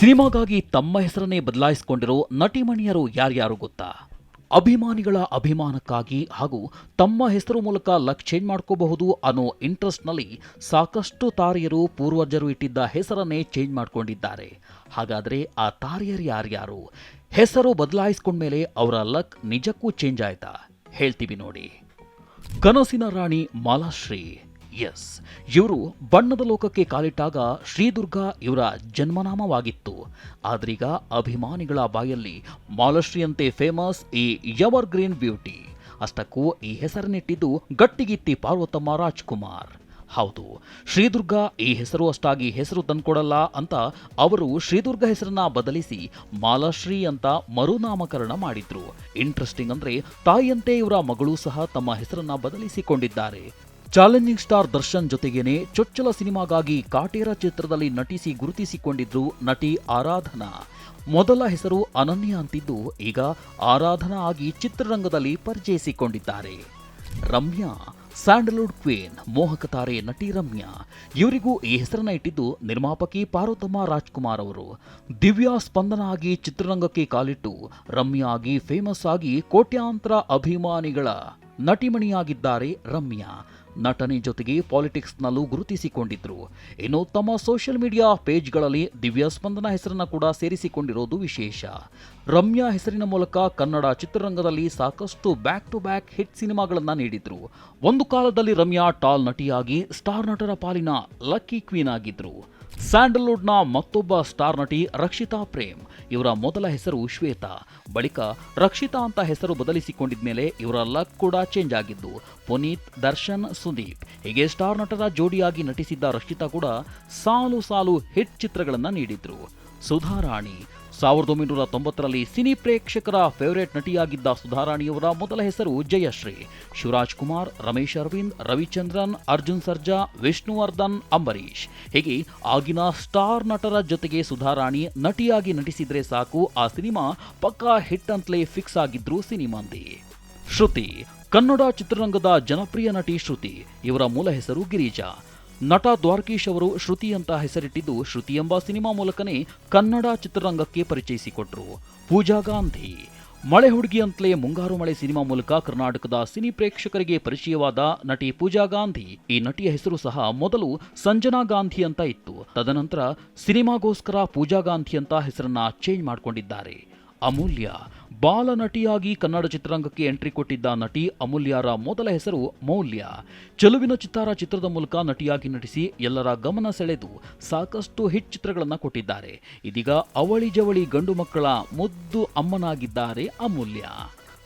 ಸಿನಿಮಾಗಾಗಿ ತಮ್ಮ ಹೆಸರನ್ನೇ ಬದಲಾಯಿಸಿಕೊಂಡಿರೋ ನಟಿಮಣಿಯರು ಯಾರ್ಯಾರು ಗೊತ್ತಾ? ಅಭಿಮಾನಿಗಳ ಅಭಿಮಾನಕ್ಕಾಗಿ ಹಾಗೂ ತಮ್ಮ ಹೆಸರು ಮೂಲಕ ಲಕ್ ಚೇಂಜ್ ಮಾಡ್ಕೋಬಹುದು ಅನ್ನೋ ಇಂಟ್ರೆಸ್ಟ್ನಲ್ಲಿ ಸಾಕಷ್ಟು ತಾರೆಯರು ಪೂರ್ವಜರು ಇಟ್ಟಿದ್ದ ಹೆಸರನ್ನೇ ಚೇಂಜ್ ಮಾಡ್ಕೊಂಡಿದ್ದಾರೆ. ಹಾಗಾದರೆ ಆ ತಾರೆಯರು ಯಾರ್ಯಾರು? ಹೆಸರು ಬದಲಾಯಿಸ್ಕೊಂಡ್ಮೇಲೆ ಅವರ ಲಕ್ ನಿಜಕ್ಕೂ ಚೇಂಜ್ ಆಯ್ತಾ? ಹೇಳ್ತೀವಿ ನೋಡಿ. ಕನಸಿನ ರಾಣಿ ಮಾಲಾಶ್ರೀ. ಎಸ್. ಇವರು ಬಣ್ಣದ ಲೋಕಕ್ಕೆ ಕಾಲಿಟ್ಟಾಗ ಶ್ರೀದುರ್ಗ ಇವರ ಜನ್ಮನಾಮವಾಗಿತ್ತು. ಆದ್ರೀಗ ಅಭಿಮಾನಿಗಳ ಬಾಯಲ್ಲಿ ಮಾಲಶ್ರೀಯಂತೆ ಫೇಮಸ್ ಈ ಎವರ್ ಗ್ರೀನ್ ಬ್ಯೂಟಿ ಅಷ್ಟಕ್ಕೂ ಈ ಹೆಸರನ್ನಿಟ್ಟಿದ್ದು ಗಟ್ಟಿಗಿತ್ತಿ ಪಾರ್ವತಮ್ಮ ರಾಜ್ಕುಮಾರ್. ಹೌದು, ಶ್ರೀದುರ್ಗ ಈ ಹೆಸರು ಅಷ್ಟಾಗಿ ಹೆಸರು ತಂದ್ಕೊಡಲ್ಲ ಅಂತ ಅವರು ಶ್ರೀದುರ್ಗ ಹೆಸರನ್ನ ಬದಲಿಸಿ ಮಾಲಾಶ್ರೀ ಅಂತ ಮರುನಾಮಕರಣ ಮಾಡಿದ್ರು. ಇಂಟ್ರೆಸ್ಟಿಂಗ್ ಅಂದ್ರೆ ತಾಯಿಯಂತೆ ಇವರ ಮಗಳು ಸಹ ತಮ್ಮ ಹೆಸರನ್ನ ಬದಲಿಸಿಕೊಂಡಿದ್ದಾರೆ. ಚಾಲೆಂಜಿಂಗ್ ಸ್ಟಾರ್ ದರ್ಶನ್ ಜೊತೆಗೇನೆ ಚೊಚ್ಚಲ ಸಿನಿಮಾಗಾಗಿ ಕಾಟೇರ ಚಿತ್ರದಲ್ಲಿ ನಟಿಸಿ ಗುರುತಿಸಿಕೊಂಡಿದ್ರು ನಟಿ ಆರಾಧನಾ. ಮೊದಲ ಹೆಸರು ಅನನ್ಯ ಅಂತಿದ್ದು ಈಗ ಆರಾಧನಾ ಆಗಿ ಚಿತ್ರರಂಗದಲ್ಲಿ ಪರಿಚಯಿಸಿಕೊಂಡಿದ್ದಾರೆ. ರಮ್ಯಾ, ಸ್ಯಾಂಡಲ್ವುಡ್ ಕ್ವೀನ್, ಮೋಹಕ ತಾರೆ ನಟಿ ರಮ್ಯಾ. ಇವರಿಗೂ ಈ ಹೆಸರನ್ನ ಇಟ್ಟಿದ್ದು ನಿರ್ಮಾಪಕಿ ಪಾರ್ವತಮ್ಮ ರಾಜ್ಕುಮಾರ್ ಅವರು. ದಿವ್ಯಾ ಸ್ಪಂದನ ಆಗಿ ಚಿತ್ರರಂಗಕ್ಕೆ ಕಾಲಿಟ್ಟು ರಮ್ಯಾ ಆಗಿ ಫೇಮಸ್ ಆಗಿ ಕೋಟ್ಯಾಂತರ ಅಭಿಮಾನಿಗಳ ನಟಿಮಣಿಯಾಗಿದ್ದಾರೆ ರಮ್ಯಾ. ನಟನೆ ಜೊತೆಗೆ ಪಾಲಿಟಿಕ್ಸ್ನಲ್ಲೂ ಗುರುತಿಸಿಕೊಂಡಿದ್ರು. ಇನ್ನು ತಮ್ಮ ಸೋಷಿಯಲ್ ಮೀಡಿಯಾ ಪೇಜ್ಗಳಲ್ಲಿ ದಿವ್ಯಾ ಸ್ಪಂದನ ಹೆಸರನ್ನ ಕೂಡ ಸೇರಿಸಿಕೊಂಡಿರೋದು ವಿಶೇಷ. ರಮ್ಯಾ ಹೆಸರಿನ ಮೂಲಕ ಕನ್ನಡ ಚಿತ್ರರಂಗದಲ್ಲಿ ಸಾಕಷ್ಟು ಬ್ಯಾಕ್ ಟು ಬ್ಯಾಕ್ ಹಿಟ್ ಸಿನಿಮಾಗಳನ್ನು ನೀಡಿದ್ರು. ಒಂದು ಕಾಲದಲ್ಲಿ ರಮ್ಯಾ ಟಾಲ್ ನಟಿಯಾಗಿ ಸ್ಟಾರ್ ನಟರ ಪಾಲಿನ ಲಕ್ಕಿ ಕ್ವೀನ್ ಆಗಿದ್ರು. ಸ್ಯಾಂಡಲ್ವುಡ್ನ ಮತ್ತೊಬ್ಬ ಸ್ಟಾರ್ ನಟಿ ರಕ್ಷಿತಾ ಪ್ರೇಮ್. ಇವರ ಮೊದಲ ಹೆಸರು ಶ್ವೇತಾ. ಬಳಿಕ ರಕ್ಷಿತಾ ಅಂತ ಹೆಸರು ಬದಲಿಸಿಕೊಂಡಿದ್ಮೇಲೆ ಇವರ ಲಕ್ ಕೂಡ ಚೇಂಜ್ ಆಗಿದ್ದು, ಪುನೀತ್, ದರ್ಶನ್, ಸುದೀಪ್. ಹೀಗೆ ಸ್ಟಾರ್ ನಟರ ಜೋಡಿಯಾಗಿ ನಟಿಸಿದ್ದ ರಕ್ಷಿತಾ ಕೂಡ ಸಾಲು ಸಾಲು ಹಿಟ್ ಚಿತ್ರಗಳನ್ನು ನೀಡಿದ್ರು. ಸುಧಾರಾಣಿ ಸಾವಿರದ ಒಂಬೈನೂರ ತೊಂಬತ್ತರಲ್ಲಿ ಸಿನಿ ಪ್ರೇಕ್ಷಕರ ಫೇವರೇಟ್ ನಟಿಯಾಗಿದ್ದ ಸುಧಾರಾಣಿಯವರ ಮೊದಲ ಹೆಸರು ಜಯಶ್ರೀ. ಶಿವರಾಜ್ ಕುಮಾರ್ ರಮೇಶ್ ಅರವಿಂದ್, ರವಿಚಂದ್ರನ್, ಅರ್ಜುನ್ ಸರ್ಜಾ, ವಿಷ್ಣುವರ್ಧನ್ ಅಂಬರೀಶ್ ಹೀಗೆ ಆಗಿನ ಸ್ಟಾರ್ ನಟರ ಜೊತೆಗೆ ಸುಧಾರಾಣಿ ನಟಿಯಾಗಿ ನಟಿಸಿದ್ರೆ ಸಾಕು, ಆ ಸಿನಿಮಾ ಪಕ್ಕಾ ಹಿಟ್ ಅಂತಲೇ ಫಿಕ್ಸ್ ಆಗಿದ್ರು ಸಿನಿಮಾಂದಿ. ಶ್ರುತಿ, ಕನ್ನಡ ಚಿತ್ರರಂಗದ ಜನಪ್ರಿಯ ನಟಿ ಶ್ರುತಿ, ಇವರ ಮೂಲ ಹೆಸರು ಗಿರಿಜಾ. ನಟ ದ್ವಾರಕೀಶ್ ಅವರು ಶ್ರುತಿ ಅಂತ ಹೆಸರಿಟ್ಟಿದ್ದು ಶ್ರುತಿ ಎಂಬ ಸಿನಿಮಾ ಮೂಲಕನೇ ಕನ್ನಡ ಚಿತ್ರರಂಗಕ್ಕೆ ಪರಿಚಯಿಸಿಕೊಟ್ರು. ಪೂಜಾ ಗಾಂಧಿ. ಮಳೆ ಹುಡುಗಿ ಅಂತಲೇ ಮುಂಗಾರು ಮಳೆ ಸಿನಿಮಾ ಮೂಲಕ ಕರ್ನಾಟಕದ ಸಿನಿ ಪ್ರೇಕ್ಷಕರಿಗೆ ಪರಿಚಯವಾದ ನಟಿ ಪೂಜಾ ಗಾಂಧಿ. ಈ ನಟಿಯ ಹೆಸರು ಸಹ ಮೊದಲು ಸಂಜನಾ ಗಾಂಧಿ ಅಂತ ಇತ್ತು. ತದನಂತರ ಸಿನಿಮಾಗೋಸ್ಕರ ಪೂಜಾ ಗಾಂಧಿ ಅಂತ ಹೆಸರನ್ನ ಚೇಂಜ್ ಮಾಡಿಕೊಂಡಿದ್ದಾರೆ. ಅಮೂಲ್ಯ. ಬಾಲ ನಟಿಯಾಗಿ ಕನ್ನಡ ಚಿತ್ರರಂಗಕ್ಕೆ ಎಂಟ್ರಿ ಕೊಟ್ಟಿದ್ದ ನಟಿ ಅಮೂಲ್ಯರ ಮೊದಲ ಹೆಸರು ಮೌಲ್ಯ. ಚೆಲುವಿನ ಚಿತ್ತಾರ ಚಿತ್ರದ ಮೂಲಕ ನಟಿಯಾಗಿ ನಟಿಸಿ ಎಲ್ಲರ ಗಮನ ಸೆಳೆದು ಸಾಕಷ್ಟು ಹಿಟ್ ಚಿತ್ರಗಳನ್ನು ಕೊಟ್ಟಿದ್ದಾರೆ. ಇದೀಗ ಅವಳಿ ಜವಳಿ ಗಂಡು ಮಕ್ಕಳ ಮುದ್ದು ಅಮ್ಮನಾಗಿದ್ದಾರೆ Amulya.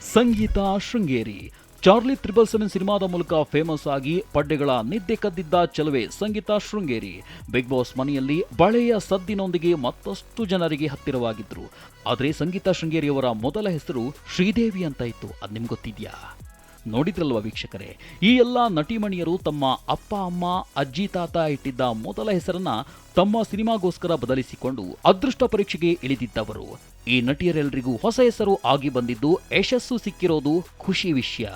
Sangeetha Sringeri. Charlie triple seven ಸಿನಿಮಾದ ಮೂಲಕ ಫೇಮಸ್ ಆಗಿ ಪಡ್ಡೆಗಳ ನಿದ್ದೆ ಕದ್ದಿದ್ದ ಚಲುವೆ ಸಂಗೀತ ಶೃಂಗೇರಿ. ಬಿಗ್ ಬಾಸ್ ಮನೆಯಲ್ಲಿ ಬಳೆಯ ಸದ್ದಿನೊಂದಿಗೆ ಮತ್ತಷ್ಟು ಜನರಿಗೆ ಹತ್ತಿರವಾಗಿದ್ರು. ಆದರೆ ಸಂಗೀತ ಶೃಂಗೇರಿಯವರ ಮೊದಲ ಹೆಸರು ಶ್ರೀದೇವಿ ಅಂತ ಇತ್ತು. ಅದು ನಿಮ್ಗೆ ಗೊತ್ತಿದ್ಯಾ? ನೋಡಿದ್ರಲ್ವ ವೀಕ್ಷಕರೇ? ಈ ಎಲ್ಲ ನಟಿಮಣಿಯರು ತಮ್ಮ ಅಪ್ಪ, ಅಮ್ಮ, ಅಜ್ಜಿ, ತಾತ ಇಟ್ಟಿದ್ದ ಮೊದಲ ಹೆಸರನ್ನ ತಮ್ಮ ಸಿನಿಮಾಗೋಸ್ಕರ ಬದಲಿಸಿಕೊಂಡು ಅದೃಷ್ಟ ಪರೀಕ್ಷೆಗೆ ಇಳಿದಿದ್ದವರು. ಈ ನಟಿಯರೆಲ್ಲರಿಗೂ ಹೊಸ ಹೆಸರು ಆಗಿ ಬಂದಿದ್ದು ಯಶಸ್ಸು ಸಿಕ್ಕಿರೋದು ಖುಷಿ ವಿಷಯ.